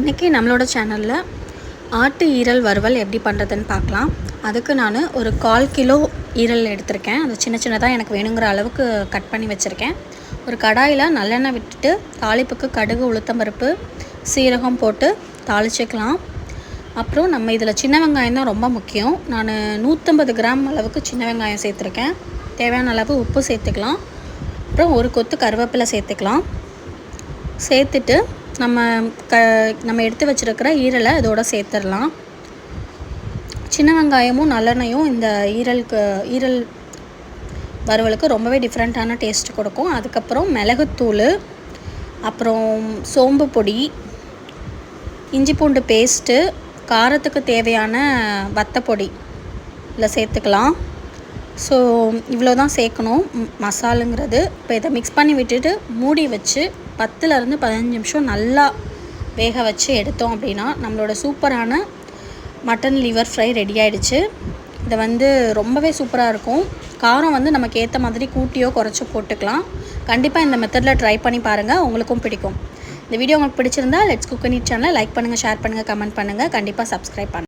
இன்றைக்கி நம்மளோட சேனலில் ஆட்டு ஈரல் வறுவல் எப்படி பண்ணுறதுன்னு பார்க்கலாம். அதுக்கு நான் ஒரு கால் கிலோ ஈரல் எடுத்திருக்கேன். அது சின்ன சின்னதாக எனக்கு வேணுங்கிற அளவுக்கு கட் பண்ணி வச்சுருக்கேன். ஒரு கடாயில் நல்லெண்ணெய் விட்டுட்டு தாளிப்புக்கு கடுகு உளுத்தம்பருப்பு சீரகம் போட்டு தாளிச்சிக்கலாம். அப்புறம் நம்ம இதில் சின்ன வெங்காயம் தான் ரொம்ப முக்கியம். நான் நூற்றம்பது கிராம் அளவுக்கு சின்ன வெங்காயம் சேர்த்துருக்கேன். தேவையான அளவு உப்பு சேர்த்துக்கலாம். அப்புறம் ஒரு கொத்து கருவேப்பிலை சேர்த்துக்கலாம். சேர்த்துட்டு நம்ம க நம்ம எடுத்து வச்சுருக்கிற ஈரலை இதோட சேர்த்துடலாம். சின்ன வெங்காயமும் நல்லெண்ணையும் இந்த ஈரலுக்கு ஈரல் வறுவலுக்கு ரொம்பவே டிஃப்ரெண்ட்டான டேஸ்ட் கொடுக்கும். அதுக்கப்புறம் மிளகுத்தூள் அப்புறம் சோம்பு பொடி இஞ்சி பூண்டு பேஸ்ட்டு காரத்துக்கு தேவையான வத்தப்பொடி இதில் சேர்த்துக்கலாம். ஸோ இவ்வளோ தான் சேர்க்கணும் மசாலுங்கிறது. இப்போ இதை மிக்ஸ் பண்ணி விட்டுட்டு மூடி வச்சு பத்துலேருந்து பதினஞ்சு நிமிஷம் நல்லா வேக வச்சு எடுத்தோம் அப்படின்னா நம்மளோட சூப்பரான மட்டன் லிவர் ஃப்ரை ரெடி ஆகிடுச்சு இதை வந்து ரொம்பவே சூப்பராக இருக்கும். காரம் வந்து நமக்கு ஏற்ற மாதிரி கூட்டியோ குறைச்சோ போட்டுக்கலாம். கண்டிப்பாக இந்த மெத்தடில் ட்ரை பண்ணி பாருங்கள் உங்களுக்கும் பிடிக்கும். இந்த வீடியோ உங்களுக்கு பிடிச்சிருந்தா லெட்ஸ் குக்கனி நீட் சேனலை லைக் பண்ணுங்கள் ஷேர் பண்ணுங்கள் கமெண்ட் பண்ணுங்கள் கண்டிப்பாக சப்ஸ்கிரைப் பண்ணுங்கள்